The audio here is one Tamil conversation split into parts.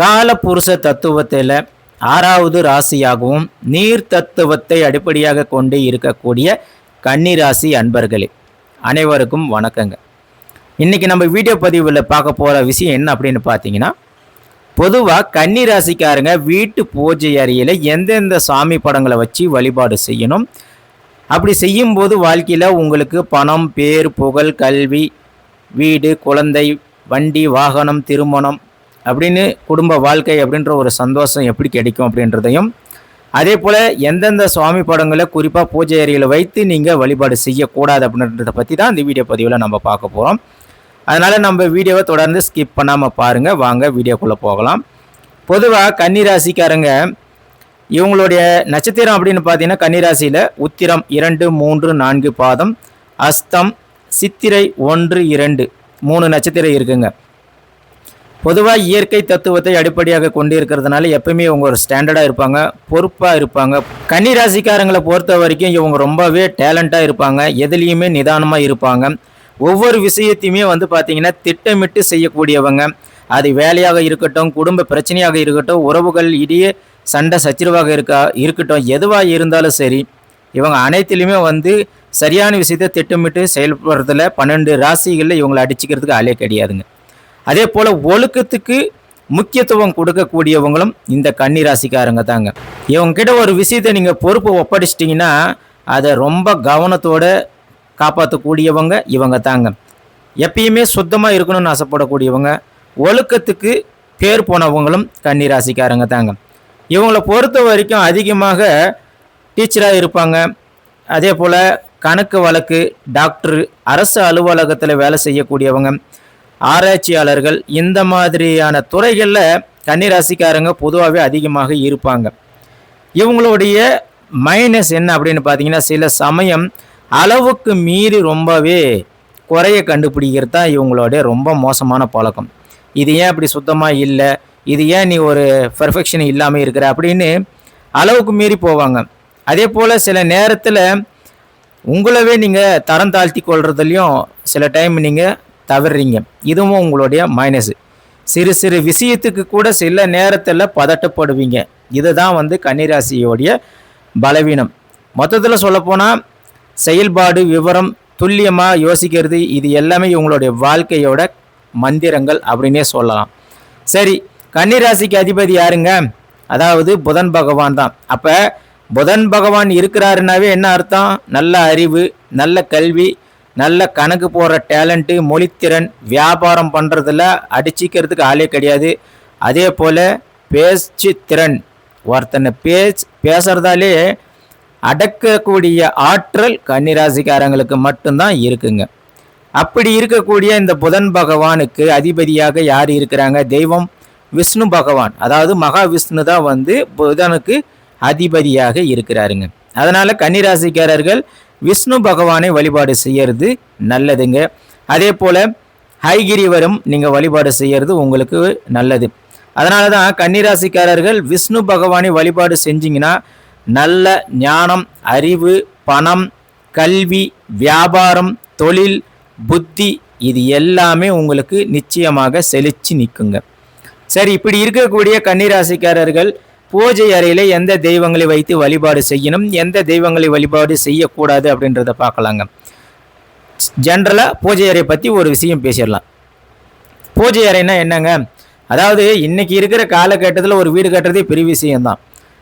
கால புருஷ தத்துவத்தில் ஆறாவது ராசியாகவும் நீர் தத்துவத்தை அடிப்படையாக கொண்டு இருக்கக்கூடிய கன்னிராசி அன்பர்களே அனைவருக்கும் வணக்கங்க. இன்றைக்கி நம்ம வீடியோ பதிவில் பார்க்க போகிற விஷயம் என்ன அப்படின்னு பார்த்தீங்கன்னா பொதுவாக கன்னி ராசிக்காரங்க வீட்டு பூஜை அறையில் எந்தெந்த சாமி படங்களை வச்சு வழிபாடு செய்யணும். அப்படி செய்யும்போது வாழ்க்கையில் உங்களுக்கு பணம் பேர் புகழ் கல்வி வீடு குழந்தை வண்டி வாகனம் திருமணம் அப்படின்னு குடும்ப வாழ்க்கை அப்படின்ற ஒரு சந்தோஷம் எப்படி கிடைக்கும் அப்படின்றதையும் அதே போல் எந்தெந்த சுவாமி படங்களை குறிப்பாக பூஜை அறையில் வைத்து நீங்கள் வழிபாடு செய்யக்கூடாது அப்படின்றத பற்றி தான் இந்த வீடியோ பதிவில் நம்ம பார்க்க போகிறோம் அதனால் நம்ம வீடியோவை தொடர்ந்து ஸ்கிப் பண்ணாமல் பாருங்கள் வாங்க வீடியோக்குள்ளே போகலாம். பொதுவாக கன்னிராசிக்காரங்க இவங்களுடைய நட்சத்திரம் அப்படின்னு பார்த்தீங்கன்னா கன்னிராசியில் உத்திரம் இரண்டு மூன்று நான்கு பாதம் அஸ்தம் சித்திரை ஒன்று இரண்டு மூணு நட்சத்திரம் இருக்குங்க. பொதுவாக இயற்கை தத்துவத்தை அடிப்படையாக கொண்டு இருக்கிறதுனால எப்பயுமே இவங்க ஒரு ஸ்டாண்டர்டாக இருப்பாங்க பொறுப்பாக இருப்பாங்க. கன்னி ராசிக்காரங்களை பொறுத்த வரைக்கும் இவங்க ரொம்பவே டேலண்ட்டாக இருப்பாங்க எதுலேயுமே நிதானமாக இருப்பாங்க. ஒவ்வொரு விஷயத்தையுமே வந்து பார்த்தீங்கன்னா திட்டமிட்டு செய்யக்கூடியவங்க. அது வேலையாக இருக்கட்டும் குடும்ப பிரச்சனையாக இருக்கட்டும் உறவுகள் இடையே சண்டை சச்சரவாக இருக்கா இருக்கட்டும் எதுவாக இருந்தாலும் சரி இவங்க அனைத்துலேயுமே வந்து சரியான விஷயத்தை திட்டமிட்டு செயல்படுறதுல பன்னெண்டு ராசிகளில் இவங்களை அடிச்சுக்கிறதுக்கு ஆளே கிடையாதுங்க. அதே போல் ஒழுக்கத்துக்கு முக்கியத்துவம் கொடுக்கக்கூடியவங்களும் இந்த கன்னி ராசிக்காரங்க தாங்க. இவங்க கிட்ட ஒரு விஷயத்தை நீங்கள் பொறுப்பு ஒப்படைச்சிட்டிங்கன்னா அதை ரொம்ப கவனத்தோட காப்பாற்றக்கூடியவங்க இவங்க தாங்க. எப்பயுமே சுத்தமாக இருக்கணும்னு ஆசைப்படக்கூடியவங்க ஒழுக்கத்துக்கு பேர் போனவங்களும் கன்னிராசிக்காரங்க தாங்க. இவங்களை பொறுத்த வரைக்கும் அதிகமாக டீச்சராக இருப்பாங்க. அதே போல் கணக்கு வழக்கு டாக்டர் அரசு அலுவலகத்தில் வேலை செய்யக்கூடியவங்க ஆராய்ச்சியாளர்கள் இந்த மாதிரியான துறைகளில் கன்னிராசிக்காரங்க பொதுவாகவே அதிகமாக இருப்பாங்க. இவங்களுடைய மைனஸ் என்ன அப்படின்னு பார்த்தீங்கன்னா சில சமயம் அளவுக்கு மீறி ரொம்பவே குறைய கண்டுபிடிக்கிறது தான் இவங்களுடைய ரொம்ப மோசமான பழக்கம். இது ஏன் அப்படி சுத்தமாக இல்லை? இது ஏன் நீ ஒரு பெர்ஃபெக்ஷன் இல்லாமல் இருக்கிற? அப்படின்னு அளவுக்கு மீறி போவாங்க. அதே போல் சில நேரத்தில் உங்களவே நீங்கள் தரம் தாழ்த்தி கொள்றதுலையும் சில டைம் நீங்கள் தவறுறீங்க இதுவும் உங்களுடைய மைனஸு சிறு சிறு விஷயத்துக்கு கூட சில நேரத்தில் பதட்டப்படுவீங்க. இதுதான் வந்து கன்னிராசியோடைய பலவீனம். மொத்தத்தில் சொல்லப்போனால் செயல்பாடு விவரம் துல்லியமாக யோசிக்கிறது இது எல்லாமே இவங்களுடைய வாழ்க்கையோட மந்திரங்கள் அப்படின்னே சொல்லலாம். சரி கன்னிராசிக்கு அதிபதி யாருங்க? அதாவது புதன் பகவான் தான். அப்போ புதன் பகவான் இருக்கிறாருனாவே என்ன அர்த்தம்? நல்ல அறிவு நல்ல கல்வி நல்ல கணக்கு போடுற டேலண்ட்டு மொழித்திறன் வியாபாரம் பண்ணுறதுல அடிச்சிக்கிறதுக்கு ஆளே கிடையாது. அதே போல் பேச்சு திறன் ஒருத்தனை பேச் பேசுகிறதாலே அடக்கக்கூடிய ஆற்றல் கன்னிராசிக்காரங்களுக்கு மட்டும்தான் இருக்குங்க. அப்படி இருக்கக்கூடிய இந்த புதன் பகவானுக்கு அதிபதியாக யார் இருக்கிறாங்க? தெய்வம் விஷ்ணு பகவான். அதாவது மகாவிஷ்ணு தான் வந்து புதனுக்கு அதிபதியாக இருக்கிறாருங்க. அதனால் கன்னிராசிக்காரர்கள் விஷ்ணு பகவானை வழிபாடு செய்யறது நல்லதுங்க. அதே போல் ஹைகிரிவரும் நீங்கள் வழிபாடு செய்யறது உங்களுக்கு நல்லது. அதனால தான் கன்னிராசிக்காரர்கள் விஷ்ணு பகவானை வழிபாடு செஞ்சீங்கன்னா நல்ல ஞானம் அறிவு பணம் கல்வி வியாபாரம் தொழில் புத்தி இது எல்லாமே உங்களுக்கு நிச்சயமாக செழிச்சு நிற்குங்க சரி இப்படி இருக்கக்கூடிய கன்னிராசிக்காரர்கள் பூஜை அறையில் எந்த தெய்வங்களை வைத்து வழிபாடு செய்யணும் எந்த தெய்வங்களை வழிபாடு செய்யக்கூடாது அப்படின்றத பார்க்கலாங்க. ஜென்ரலாக பூஜை அறை பற்றி ஒரு விஷயம் பேசிடலாம். பூஜை அறைனா என்னங்க? அதாவது இன்றைக்கி இருக்கிற காலகட்டத்தில் ஒரு வீடு கட்டுறதே பெரிய விஷயம்தான்.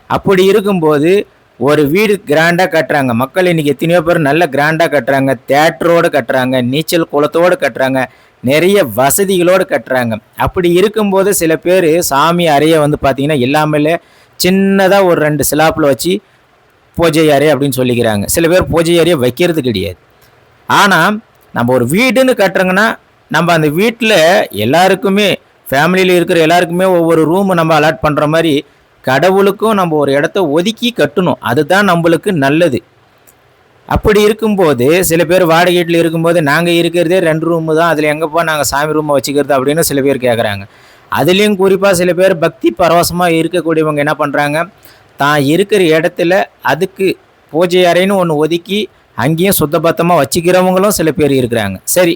அப்படி இருக்கும்போது ஒரு வீடு கிராண்டாக கட்டுறாங்க. மக்கள் இன்னைக்கு எத்தனையோ பேர் நல்ல கிராண்டாக கட்டுறாங்க. தேட்டரோடு கட்டுறாங்க. நீச்சல் குளத்தோடு கட்டுறாங்க. நிறைய வசதிகளோடு கட்டுறாங்க. அப்படி இருக்கும்போது சில பேர் சாமி அறையை வந்து பார்த்திங்கன்னா இல்லாமலே சின்னதாக ஒரு ரெண்டு சிலாப்பில் வச்சு பூஜை அறை அப்படின்னு சொல்லிக்கிறாங்க. சில பேர் பூஜை அறையை வைக்கிறது கிடையாது. ஆனால் நம்ம ஒரு வீடுன்னு கட்டுறோங்கன்னா நம்ம அந்த வீட்டில் எல்லாருக்குமே ஃபேமிலியில் இருக்கிற எல்லாருக்குமே ஒவ்வொரு ரூமு நம்ம அலாட் பண்ணுற மாதிரி கடவுளுக்கும் நம்ம ஒரு இடத்த ஒதுக்கி கட்டணும். அதுதான் நம்மளுக்கு நல்லது. அப்படி இருக்கும்போது சில பேர் வாடகை வீட்டில் இருக்கும்போது நாங்கள் இருக்கிறதே ரெண்டு ரூமு தான். அதில் எங்கேப்பா நாங்கள் சாமி ரூமை வச்சுக்கிறது? அப்படின்னு சில பேர் கேட்குறாங்க அதுலேயும் குறிப்பாக சில பேர் பக்தி பரவசமாக இருக்கக்கூடியவங்க என்ன பண்ணுறாங்க தான் இருக்கிற இடத்துல அதுக்கு பூஜை அறைன்னு ஒன்று ஒதுக்கி அங்கேயும் சுத்தபத்தமாக வச்சுக்கிறவங்களும் சில பேர் இருக்கிறாங்க. சரி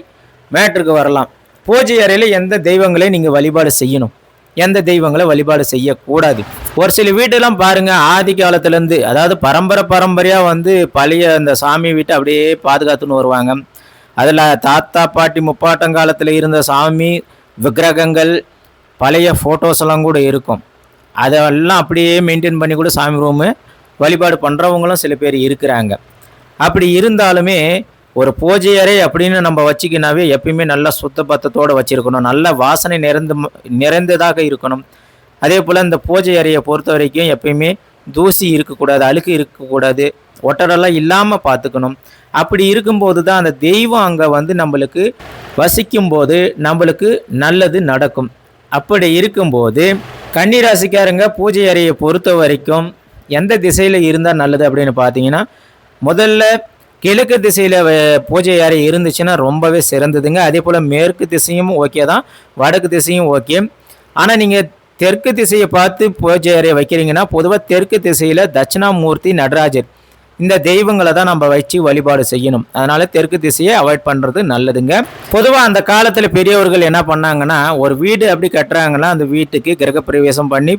மேட்ருக்கு வரலாம். பூஜை அறையில் எந்த தெய்வங்களை நீங்கள் வழிபாடு செய்யணும்? எந்த தெய்வங்களை வழிபாடு செய்யக்கூடாது? ஒரு சில வீட்டெல்லாம் பாருங்கள் ஆதி காலத்துலேருந்து அதாவது பரம்பரை பரம்பரையாக வந்து பழைய அந்த சாமி வீட்டை அப்படியே பாதுகாத்துன்னு வருவாங்க. அதில் தாத்தா பாட்டி முப்பாட்டங்காலத்தில் இருந்த சாமி விக்கிரகங்கள் பழைய ஃபோட்டோஸ் எல்லாம் கூட இருக்கும். அதெல்லாம் அப்படியே மெயின்டைன் பண்ணி கூட சாமி ரூமு வழிபாடு பண்ணுறவங்களும் சில பேர் இருக்கிறாங்க. அப்படி இருந்தாலுமே ஒரு பூஜை அறை அப்படின்னு நம்ம வச்சுக்கினாவே எப்பயுமே நல்லா சுத்த பத்தத்தோடு வச்சுருக்கணும். நல்ல வாசனை நிறைந்து நிறைந்ததாக இருக்கணும். அதே போல் இந்த பூஜை அறையை பொறுத்த வரைக்கும் எப்பயுமே தூசி இருக்கக்கூடாது அழுக்கு இருக்கக்கூடாது ஒட்டடெல்லாம் இல்லாமல் பார்த்துக்கணும். அப்படி இருக்கும்போது தான் அந்த தெய்வம் அங்கே வந்து நம்மளுக்கு வசிக்கும்போது நம்மளுக்கு நல்லது நடக்கும். அப்படி இருக்கும்போது கன்னிராசிக்காரங்க பூஜை அறையை பொறுத்த வரைக்கும் எந்த திசையில் இருந்தால் நல்லது அப்படின்னு பார்த்தீங்கன்னா முதல்ல கிழக்கு திசையில் பூஜை அறை இருந்துச்சுன்னா ரொம்பவே சிறந்ததுங்க. அதே போல் மேற்கு திசையும் ஓகே தான். வடக்கு திசையும் ஓகே ஆனால் நீங்கள் தெற்கு திசையை பார்த்து பூஜை அறையை வைக்கிறீங்கன்னா பொதுவாக தெற்கு திசையில் தட்சிணாமூர்த்தி நடராஜர் இந்த தெய்வங்களை தான் நம்ம வச்சு வழிபாடு செய்யணும். அதனால தெற்கு திசையை அவாய்ட் பண்ணுறது நல்லதுங்க. பொதுவாக அந்த காலத்தில் பெரியவர்கள் என்ன பண்ணாங்கன்னா ஒரு வீடு அப்படி கட்டுறாங்கன்னா அந்த வீட்டுக்கு கிரகப்பிரவேசம் பண்ணி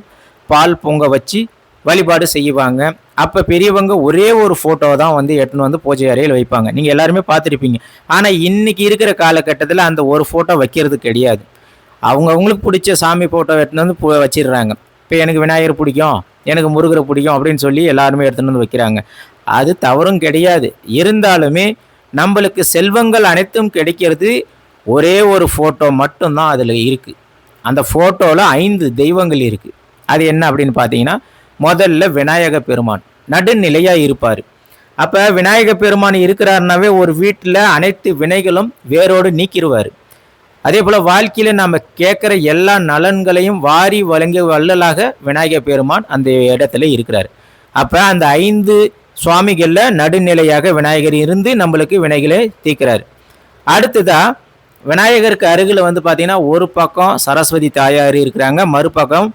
பால் பொங்க வச்சு வழிபாடு செய்வாங்க. அப்போ பெரியவங்க ஒரே ஒரு ஃபோட்டோ தான் வந்து எடுத்துன்னு வந்து பூஜை அறையில் வைப்பாங்க. நீங்கள் எல்லாருமே பார்த்துருப்பீங்க. ஆனால் இன்னைக்கு இருக்கிற காலகட்டத்தில் அந்த ஒரு ஃபோட்டோ வைக்கிறது கிடையாது. அவங்க அவங்களுக்கு பிடிச்ச சாமி ஃபோட்டோ எடுத்துன்னு வந்து வச்சிடுறாங்க. இப்போ எனக்கு விநாயகர் பிடிக்கும் எனக்கு முருகரை பிடிக்கும் அப்படின்னு சொல்லி எல்லாருமே எடுத்துன்னு வந்து வைக்கிறாங்க. அது தவறும் கிடையாது. இருந்தாலுமே நம்மளுக்கு செல்வங்கள் அனைத்தும் கிடைக்கிறது ஒரே ஒரு ஃபோட்டோ மட்டும்தான் அதில் இருக்குது அந்த ஃபோட்டோவில் ஐந்து தெய்வங்கள் இருக்குது அது என்ன அப்படின்னு பார்த்தீங்கன்னா முதல்ல விநாயக பெருமான் நடுநிலையாக இருப்பார். அப்போ விநாயக பெருமான் இருக்கிறாருனாவே ஒரு வீட்டில் அனைத்து வினைகளும் வேரோடு நீக்கிடுவார் அதே போல் வாழ்க்கையில் நம்ம கேட்குற எல்லா நலன்களையும் வாரி வழங்கிய வள்ளலாக விநாயக பெருமான் அந்த இடத்துல இருக்கிறார். அப்போ அந்த ஐந்து சுவாமிகளில் நடுநிலையாக விநாயகர் இருந்து நம்மளுக்கு வினைகளை தீர்க்கிறார். அடுத்ததாக விநாயகருக்கு அருகில் வந்து பார்த்திங்கன்னா ஒரு பக்கம் சரஸ்வதி தாயார் இருக்கிறாங்க மறுபக்கம்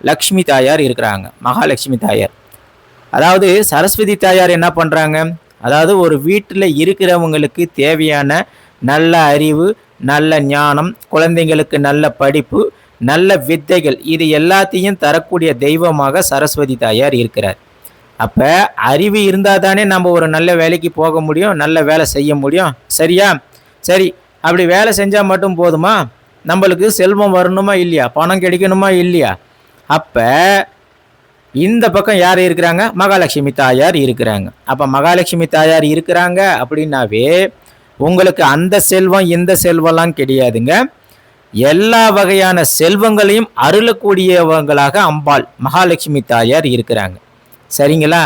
லக்ஷ்மி தாயார் இருக்கிறாங்க மகாலட்சுமி தாயார். அதாவது சரஸ்வதி தாயார் என்ன பண்ணுறாங்க அதாவது ஒரு வீட்டில் இருக்கிறவங்களுக்கு தேவையான நல்ல அறிவு நல்ல ஞானம் குழந்தைங்களுக்கு நல்ல படிப்பு நல்ல வித்தைகள் இது எல்லாத்தையும் தரக்கூடிய தெய்வமாக சரஸ்வதி தாயார் இருக்கிறார். அப்போ அறிவு இருந்தால் தானே நம்ம ஒரு நல்ல வேலைக்கு போக முடியும் நல்ல வேலை செய்ய முடியும். சரியா? சரி. அப்படி வேலை செஞ்சால் மட்டும் போதுமா? நம்மளுக்கு செல்வம் வரணுமா இல்லையா? பணம் கிடைக்கணுமா இல்லையா? அப்போ இந்த பக்கம் யார் இருக்கிறாங்க? மகாலட்சுமி தாயார் இருக்கிறாங்க. அப்போ மகாலட்சுமி தாயார் இருக்கிறாங்க அப்படின்னாவே உங்களுக்கு அந்த செல்வம் இந்த செல்வம்லாம் கிடையாதுங்க. எல்லா வகையான செல்வங்களையும் அருளக்கூடியவங்களாக அம்பாள் மகாலட்சுமி தாயார் இருக்கிறாங்க. சரிங்களா?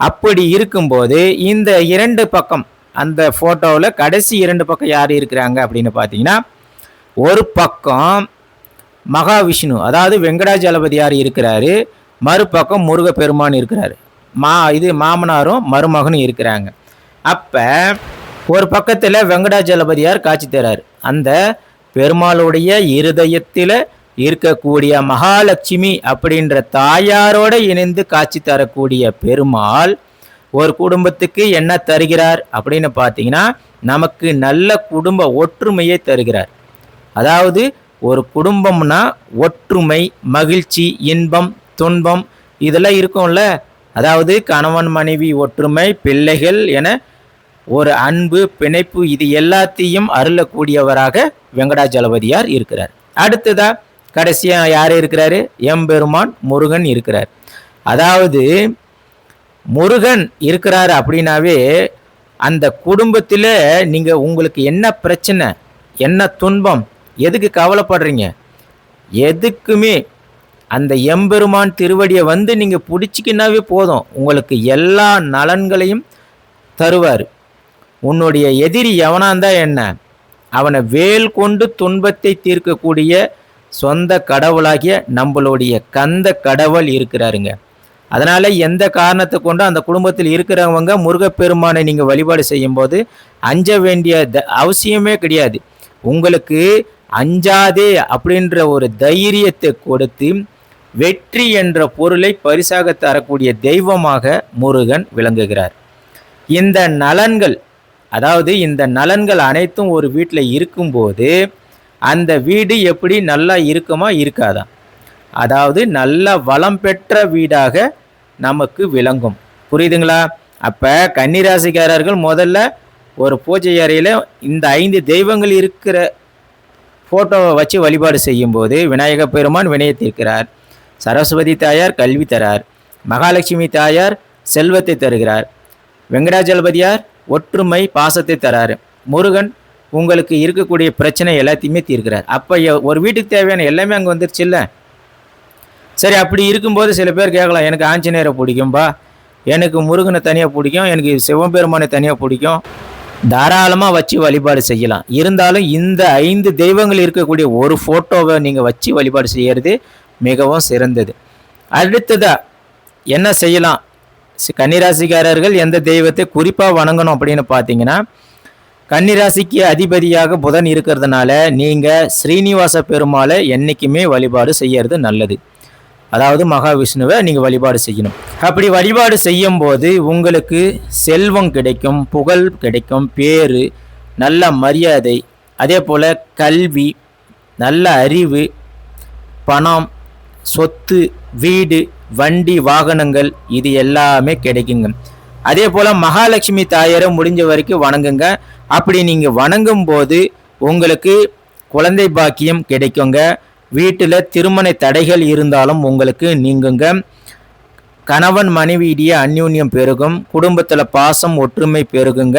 அப்படி இருக்கும்போது இந்த இரண்டு பக்கம் அந்த ஃபோட்டோவில் கடைசி இரண்டு பக்கம் யார் இருக்கிறாங்க அப்படின்னு பார்த்தீங்கன்னா ஒரு பக்கம் மகாவிஷ்ணு அதாவது வெங்கடாஜலபதியார் இருக்கிறாரு மறுபக்கம் முருகப்பெருமான் இருக்கிறாரு. மா இது மாமனாரும் மருமகனும் இருக்கிறாங்க. அப்போ ஒரு பக்கத்தில் வெங்கடாஜலபதியார் காட்சி தர்றார் அந்த பெருமாளுடைய இருதயத்தில் இருக்கக்கூடிய மகாலட்சுமி அப்படின்ற தாயாரோட இணைந்து காட்சி தரக்கூடிய பெருமாள் ஒரு குடும்பத்துக்கு என்ன தருகிறார் அப்படின்னு பார்த்தீங்கன்னா நமக்கு நல்ல குடும்ப ஒற்றுமையை தருகிறார். அதாவது ஒரு குடும்பம்னா ஒற்றுமை மகிழ்ச்சி இன்பம் துன்பம் இதெல்லாம் இருக்கும்ல. அதாவது கணவன் மனைவி ஒற்றுமை பிள்ளைகள் என ஒரு அன்பு பிணைப்பு இது எல்லாத்தையும் அருளக்கூடியவராக வெங்கடாஜலபதியார் இருக்கிறார். அடுத்ததாக கடைசியாக யார் இருக்கிறாரு? எம்பெருமான் முருகன் இருக்கிறார். அதாவது முருகன் இருக்கிறாரு அப்படின்னாவே அந்த குடும்பத்தில் நீங்கள் உங்களுக்கு என்ன பிரச்சனை என்ன துன்பம் எதுக்கு கவலைப்படுறீங்க? எதுக்குமே அந்த எம்பெருமான் திருவடியை வந்து நீங்கள் பிடிச்சிக்கினாவே போதும். உங்களுக்கு எல்லா நலன்களையும் தருவார். உன்னுடைய எதிரி எவனாக இருந்தால் என்ன? அவனை வேல் கொண்டு துன்பத்தை தீர்க்கக்கூடிய சொந்த கடவுளாகிய நம்மளுடைய கந்த கடவுள் இருக்கிறாருங்க. அதனால் எந்த காரணத்தை கொண்டு அந்த குடும்பத்தில் இருக்கிறவங்க முருகப்பெருமானை நீங்கள் வழிபாடு செய்யும்போது அஞ்ச வேண்டிய த அவசியமே கிடையாது. உங்களுக்கு அஞ்சாதே அப்படின்ற ஒரு தைரியத்தை கொடுத்து வெற்றி என்ற பொருளை பரிசாக தரக்கூடிய தெய்வமாக முருகன் விளங்குகிறார். இந்த நலன்கள் அதாவது இந்த நலன்கள் அனைத்தும் ஒரு வீட்டில் இருக்கும்போது அந்த வீடு எப்படி நல்லா இருக்குமா இருக்காதா அதாவது நல்ல வளம் பெற்ற வீடாக நமக்கு விளங்கும். புரியுதுங்களா? அப்போ கன்னிராசிக்காரர்கள் முதல்ல ஒரு பூஜை அறையில் இந்த ஐந்து தெய்வங்கள் இருக்கிற ஃபோட்டோவை வச்சு வழிபாடு செய்யும்போது விநாயக பெருமான் வினயத்திருக்கிறார் சரஸ்வதி தாயார் கல்வி தரார். மகாலட்சுமி தாயார் செல்வத்தை தருகிறார். வெங்கடாஜலபதியார் ஒற்றுமை பாசத்தை தராரு. முருகன் உங்களுக்கு இருக்கக்கூடிய பிரச்சனை எல்லாத்தையுமே தீர்க்கிறார். அப்போ ஒரு வீட்டுக்கு தேவையான எல்லாமே அங்கே வந்துருச்சு இல்லை? சரி அப்படி இருக்கும்போது சில பேர் கேட்கலாம் எனக்கு ஆஞ்சநேயரை பிடிக்கும்பா எனக்கு முருகனை தனியாக பிடிக்கும் எனக்கு சிவபெருமானை தனியாக பிடிக்கும். தாராளமாக வச்சு வழிபாடு செய்யலாம். இருந்தாலும் இந்த ஐந்து தெய்வங்கள் இருக்கக்கூடிய ஒரு ஃபோட்டோவை நீங்கள் வச்சு வழிபாடு செய்கிறது மிகவும் சிறந்தது. அடுத்ததாக என்ன செய்யலாம்? கன்னிராசிக்காரர்கள் எந்த தெய்வத்தை குறிப்பாக வணங்கணும் அப்படின்னு பார்த்தீங்கன்னா கன்னிராசிக்கு அதிபதியாக புதன் இருக்கிறதுனால நீங்கள் ஸ்ரீனிவாச பெருமாளை என்றைக்குமே வழிபாடு செய்யறது நல்லது. அதாவது மகாவிஷ்ணுவை நீங்கள் வழிபாடு செய்யணும். அப்படி வழிபாடு செய்யும்போது உங்களுக்கு செல்வம் கிடைக்கும் புகழ் கிடைக்கும் பேரு நல்ல மரியாதை அதே போல் கல்வி நல்ல அறிவு பணம் சொத்து வீடு வண்டி வாகனங்கள் இது எல்லாமே கிடைக்குங்க. அதே போல் மகாலட்சுமி தாயரை முடிஞ்ச வரைக்கும் வணங்குங்க. அப்படி நீங்கள் வணங்கும் போது உங்களுக்கு குழந்தை பாக்கியம் கிடைக்குங்க. வீட்டில் திருமண தடைகள் இருந்தாலும் உங்களுக்கு நீங்குங்க. கணவன் மனைவியிடையே அந்யூன்யம் பெருகும். குடும்பத்தில் பாசம் ஒற்றுமை பெருகுங்க.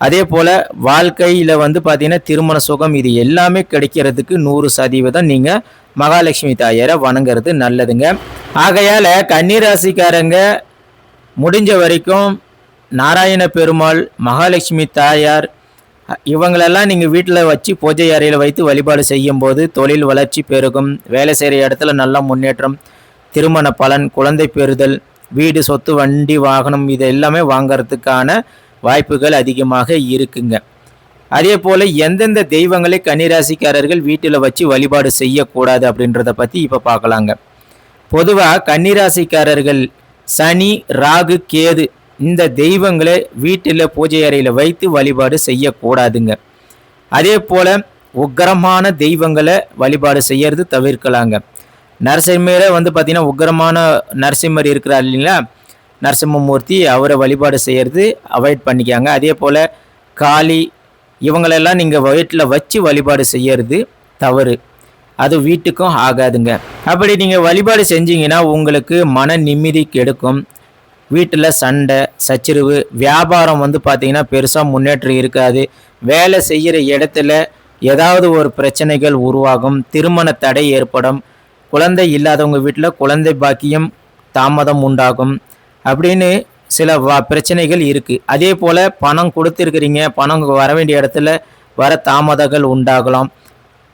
அதே போல் வாழ்க்கையில் வந்து பார்த்தீங்கன்னா திருமண சுகம் இது எல்லாமே கிடைக்கிறதுக்கு நூறு சதவீதம் நீங்கள் மகாலட்சுமி தாயாரை வணங்குறது நல்லதுங்க. ஆகையால் கன்னிராசிக்காரங்க முடிஞ்ச வரைக்கும் நாராயண பெருமாள் மகாலட்சுமி தாயார் இவங்களெல்லாம் நீங்கள் வீட்டில் வச்சு பூஜை அறையில் வைத்து வழிபாடு செய்யும்போது தொழில் வளர்ச்சி பெருகும். வேலை செய்கிற இடத்துல நல்ல முன்னேற்றம் திருமண பலன் குழந்தை பெறுதல் வீடு சொத்து வண்டி வாகனம் இது எல்லாமே வாங்கறதுக்கான வாய்ப்புகள் அதிகமாக இருக்குங்க. அதே போல் எந்தெந்த தெய்வங்களை கன்னிராசிக்காரர்கள் வீட்டில் வச்சு வழிபாடு செய்யக்கூடாது அப்படின்றத பற்றி இப்போ பார்க்கலாங்க பொதுவாக கன்னிராசிக்காரர்கள் சனி ராகு கேது இந்த தெய்வங்களை வீட்டில் பூஜை அறையில் வைத்து வழிபாடு செய்யக்கூடாதுங்க. அதே போல் உக்கிரமான தெய்வங்களை வழிபாடு செய்யறது தவிர்க்கலாங்க. நரசிம்மரை வந்து பார்த்திங்கன்னா உக்கிரமான நரசிம்மர் இருக்கிறார் இல்லைங்களா? நரசிம்மமூர்த்தி அவரை வழிபாடு செய்யறது அவாய்ட் பண்ணிக்காங்க அதே போல் காளி இவங்களெல்லாம் நீங்கள் வீட்டில் வச்சு வழிபாடு செய்யறது தவறு. அது வீட்டுக்கும் ஆகாதுங்க. அப்படி நீங்கள் வழிபாடு செஞ்சீங்கன்னா உங்களுக்கு மன நிம்மதி கெடுக்கும். வீட்டில் சண்டை சச்சரவு வியாபாரம் வந்து பார்த்தீங்கன்னா பெருசாக முன்னேற்றம் இருக்காது. வேலை செய்கிற இடத்துல ஏதாவது ஒரு பிரச்சனைகள் உருவாகும் திருமண தடை ஏற்படும் குழந்தை இல்லாதவங்க வீட்டில் குழந்தை பாக்கியம் தாமதம் உண்டாகும் அப்படின்னு சில வ பிரச்சனைகள் இருக்குது அதே போல் பணம் கொடுத்துருக்குறீங்க பணம் வர வேண்டிய இடத்துல வர தாமதங்கள் உண்டாகலாம்.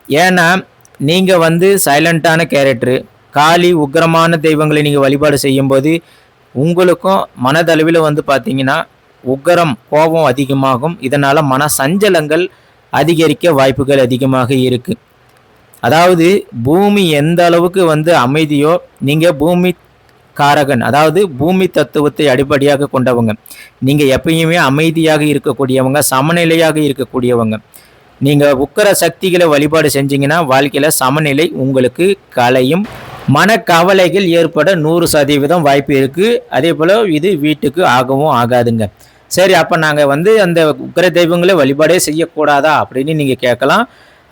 ஏன்னா நீங்கள் வந்து சைலண்ட்டான கேரக்டரு காளி உக்கிரமான தெய்வங்களை நீங்கள் வழிபாடு செய்யும்போது உங்களுக்கும் மனதளவில் வந்து பார்த்தீங்கன்னா உக்கரம் கோபம் அதிகமாகும். இதனால் மன சஞ்சலங்கள் அதிகரிக்க வாய்ப்புகள் அதிகமாக இருக்குது அதாவது பூமி எந்த அளவுக்கு வந்து அமைதியோ நீங்கள் பூமி காரகன் அதாவது பூமி தத்துவத்தை அடிப்படையாக கொண்டவங்க. நீங்கள் எப்பயுமே அமைதியாக இருக்கக்கூடியவங்க சமநிலையாக இருக்கக்கூடியவங்க. நீங்கள் உக்கர சக்திகளை வழிபாடு செஞ்சீங்கன்னா வாழ்க்கையில் சமநிலை உங்களுக்கு கலையும் மனக்கவலைகள் ஏற்பட நூறு சதவீதம் வாய்ப்பு இருக்குது அதே போல் இது வீட்டுக்கு ஆகவும் ஆகாதுங்க. சரி அப்போ நாங்கள் வந்து அந்த உக்கர தெய்வங்களை வழிபாடே செய்யக்கூடாதா அப்படின்னு நீங்கள் கேட்கலாம்.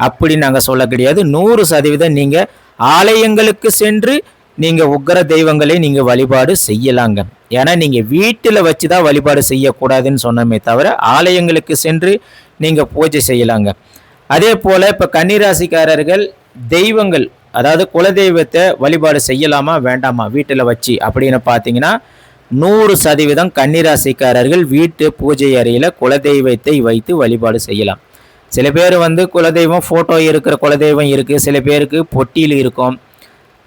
அப்படி நாங்கள் சொல்ல கிடையாது. நூறு சதவீதம் நீங்கள் ஆலயங்களுக்கு சென்று நீங்கள் உக்கர தெய்வங்களை நீங்கள் வழிபாடு செய்யலாங்க. ஏன்னா நீங்கள் வீட்டில் வச்சு தான் வழிபாடு செய்யக்கூடாதுன்னு சொன்னமே தவிர ஆலயங்களுக்கு சென்று நீங்கள் பூஜை செய்யலாங்க. அதே போல் இப்போ கன்னிராசிக்காரர்கள் தெய்வங்கள் அதாவது குலதெய்வத்தை வழிபாடு செய்யலாமா வேண்டாமா வீட்டில் வச்சு அப்படின்னு பார்த்தீங்கன்னா நூறு சதவீதம் கன்னிராசிக்காரர்கள் வீட்டு பூஜை அறையில் குலதெய்வத்தை வைத்து வழிபாடு செய்யலாம். சில பேர் வந்து குலதெய்வம் ஃபோட்டோ இருக்கிற குலதெய்வம் இருக்குது சில பேருக்கு பொட்டியில் இருக்கும்.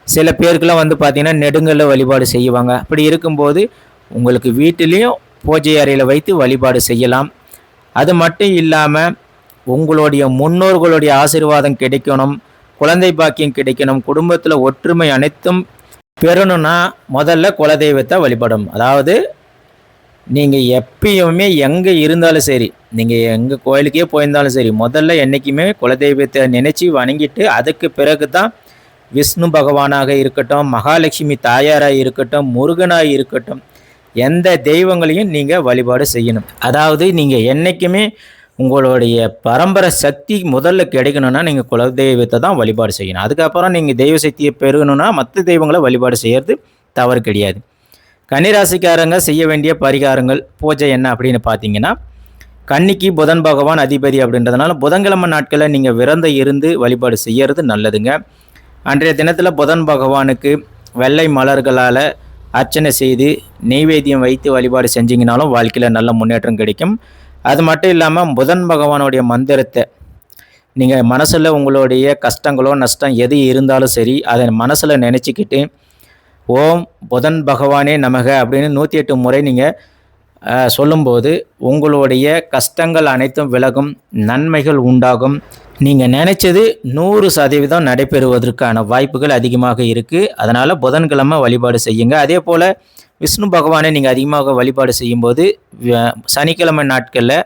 சில பேருக்குலாம் வந்து பார்த்திங்கன்னா நெடுங்கல்ல வழிபாடு செய்வாங்க. அப்படி இருக்கும்போது உங்களுக்கு வீட்டிலையும் பூஜை அறையில் வைத்து வழிபாடு செய்யலாம். அது மட்டும் இல்லாமல் உங்களுடைய முன்னோர்களுடைய ஆசீர்வாதம் கிடைக்கணும். குழந்தை பாக்கியம் கிடைக்கணும். குடும்பத்தில் ஒற்றுமை அனைத்தும் பெறணும்னா முதல்ல குலதெய்வத்தை வழிபடும் அதாவது நீங்கள் எப்பயுமே எங்கே இருந்தாலும் சரி நீங்கள் எங்கள் கோயிலுக்கே போயிருந்தாலும் சரி முதல்ல என்றைக்குமே குலதெய்வத்தை நினச்சி வணங்கிட்டு அதுக்கு பிறகு தான் விஷ்ணு பகவானாக இருக்கட்டும் மகாலட்சுமி தாயாராக இருக்கட்டும் முருகனாக இருக்கட்டும் எந்த தெய்வங்களையும் நீங்கள் வழிபாடு செய்யணும். அதாவது நீங்கள் என்றைக்குமே உங்களுடைய பரம்பரை சக்தி முதல்ல கிடைக்கணும்னா நீங்கள் குலதெய்வத்தை தான் வழிபாடு செய்யணும். அதுக்கப்புறம் நீங்கள் தெய்வ சக்தியை பெருகணும்னா மற்ற தெய்வங்களை வழிபாடு செய்கிறது தவறு கிடையாது. கன்னிராசிக்காரங்க செய்ய வேண்டிய பரிகாரங்கள் பூஜை என்ன அப்படின்னு பார்த்தீங்கன்னா கன்னிக்கு புதன் பகவான் அதிபதி அப்படின்றதுனால புதன்கிழமை நாட்களில் நீங்கள் விரந்த இருந்து வழிபாடு செய்கிறது நல்லதுங்க. அன்றைய தினத்தில் புதன் பகவானுக்கு வெள்ளை மலர்களால் அர்ச்சனை செய்து நெய்வேத்தியம் வைத்து வழிபாடு செஞ்சிங்கனாலும் வாழ்க்கையில் நல்ல முன்னேற்றம் கிடைக்கும். அது மட்டும் இல்லாமல் புதன் பகவானுடைய மந்திரத்தை நீங்கள் மனசில் உங்களுடைய கஷ்டங்களோ நஷ்டம் எது இருந்தாலும் சரி அதை மனசில் நினச்சிக்கிட்டு ஓம் புதன் பகவானே நமக அப்படின்னு நூற்றி எட்டு முறை நீங்கள் சொல்லும்போது உங்களுடைய கஷ்டங்கள் அனைத்தும் விலகும் நன்மைகள் உண்டாகும். நீங்கள் நினச்சது நூறு சதவீதம் நடைபெறுவதற்கான வாய்ப்புகள் அதிகமாக இருக்குது அதனால் புதன்கிழமை வழிபாடு செய்யுங்க. அதே போல் விஷ்ணு பகவானை நீங்கள் அதிகமாக வழிபாடு செய்யும்போது சனிக்கிழமை நாட்களில்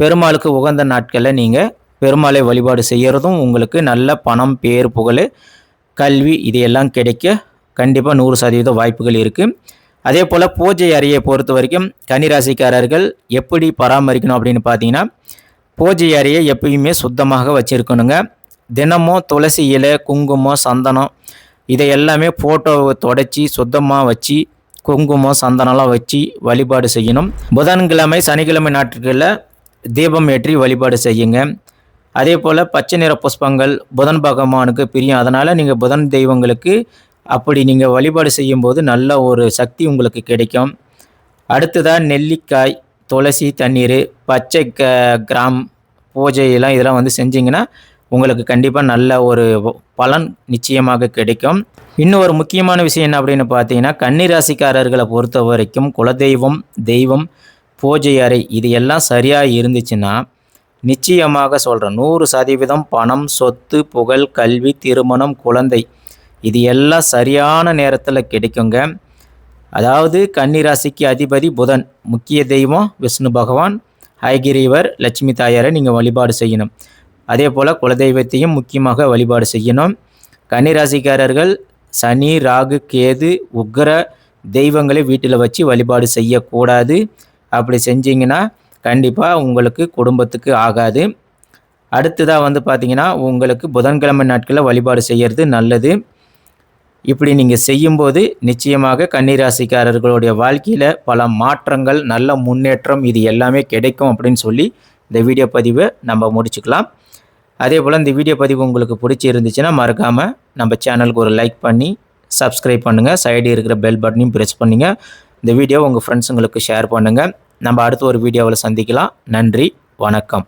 பெருமாளுக்கு உகந்த நாட்களில் நீங்கள் பெருமாளை வழிபாடு செய்கிறதும் உங்களுக்கு நல்ல பணம் பேர் புகழ் கல்வி இதையெல்லாம் கிடைக்க கண்டிப்பாக நூறு சதவீத வாய்ப்புகள் இருக்குது அதே போல் பூஜை அறையை பொறுத்த வரைக்கும் கன்னிராசிக்காரர்கள் எப்படி பராமரிக்கணும் அப்படின்னு பார்த்தீங்கன்னா பூஜை அறையை எப்பயுமே சுத்தமாக வச்சுருக்கணுங்க. தினமும் துளசி இலை குங்குமம் சந்தனம் இதை எல்லாமே ஃபோட்டோவை தொடச்சி சுத்தமாக வச்சு குங்குமம் சந்தனம்லாம் வச்சு வழிபாடு செய்யணும். புதன்கிழமை சனிக்கிழமை நாட்களில் தீபம் ஏற்றி வழிபாடு செய்யுங்க. அதே போல் பச்சை நிற புஷ்பங்கள் புதன் பகவானுக்கு பிரியும். அதனால் நீங்கள் புதன் தெய்வங்களுக்கு அப்படி நீங்கள் வழிபாடு செய்யும்போது நல்ல ஒரு சக்தி உங்களுக்கு கிடைக்கும். அடுத்ததாக நெல்லிக்காய் துளசி தண்ணீர் பச்சை க கிராம் பூஜையெல்லாம் இதெல்லாம் வந்து செஞ்சிங்கன்னா உங்களுக்கு கண்டிப்பாக நல்ல ஒரு பலன் நிச்சயமாக கிடைக்கும். இன்னும் ஒரு முக்கியமான விஷயம் என்ன அப்படின்னு பார்த்தீங்கன்னா கன்னிராசிக்காரர்களை பொறுத்த வரைக்கும் குலதெய்வம் தெய்வம் பூஜை அறை இது எல்லாம் சரியாக இருந்துச்சுன்னா நிச்சயமாக சொல்கிறேன் நூறு சதவீதம் பணம் சொத்து புகழ் கல்வி திருமணம் குழந்தை இது எல்லாம் சரியான நேரத்தில் கிடைக்குங்க. அதாவது கன்னிராசிக்கு அதிபதி புதன் முக்கிய தெய்வம் விஷ்ணு பகவான் ஹைகிரீவர் லட்சுமி தாயாரை நீங்கள் வழிபாடு செய்யணும். அதே போல் குலதெய்வத்தையும் முக்கியமாக வழிபாடு செய்யணும். கன்னிராசிக்காரர்கள் சனி ராகு கேது உக்ர தெய்வங்களை வீட்டில் வச்சு வழிபாடு செய்யக்கூடாது. அப்படி செஞ்சிங்கன்னா கண்டிப்பாக உங்களுக்கு குடும்பத்துக்கு ஆகாது. அடுத்ததாக வந்து பார்த்திங்கன்னா உங்களுக்கு புதன்கிழமை நாட்களில் வழிபாடு செய்கிறது நல்லது. இப்படி நீங்கள் செய்யும்போது நிச்சயமாக கன்னிராசிக்காரர்களுடைய வாழ்க்கையில் பல மாற்றங்கள் நல்ல முன்னேற்றம் இது எல்லாமே கிடைக்கும் அப்படின்னு சொல்லி இந்த வீடியோ பதிவை நம்ம முடிச்சுக்கலாம். அதே போல் இந்த வீடியோ பதிவு உங்களுக்கு பிடிச்சி இருந்துச்சுன்னா மறக்காமல் நம்ம சேனலுக்கு ஒரு லைக் பண்ணி சப்ஸ்கிரைப் பண்ணுங்கள் சைடு இருக்கிற பெல் பட்டனையும் ப்ரெஸ் பண்ணுங்கள் இந்த வீடியோ உங்கள் ஃப்ரெண்ட்ஸுங்களுக்கு ஷேர் பண்ணுங்கள் நம்ம அடுத்த ஒரு வீடியோவில் சந்திக்கலாம். நன்றி வணக்கம்.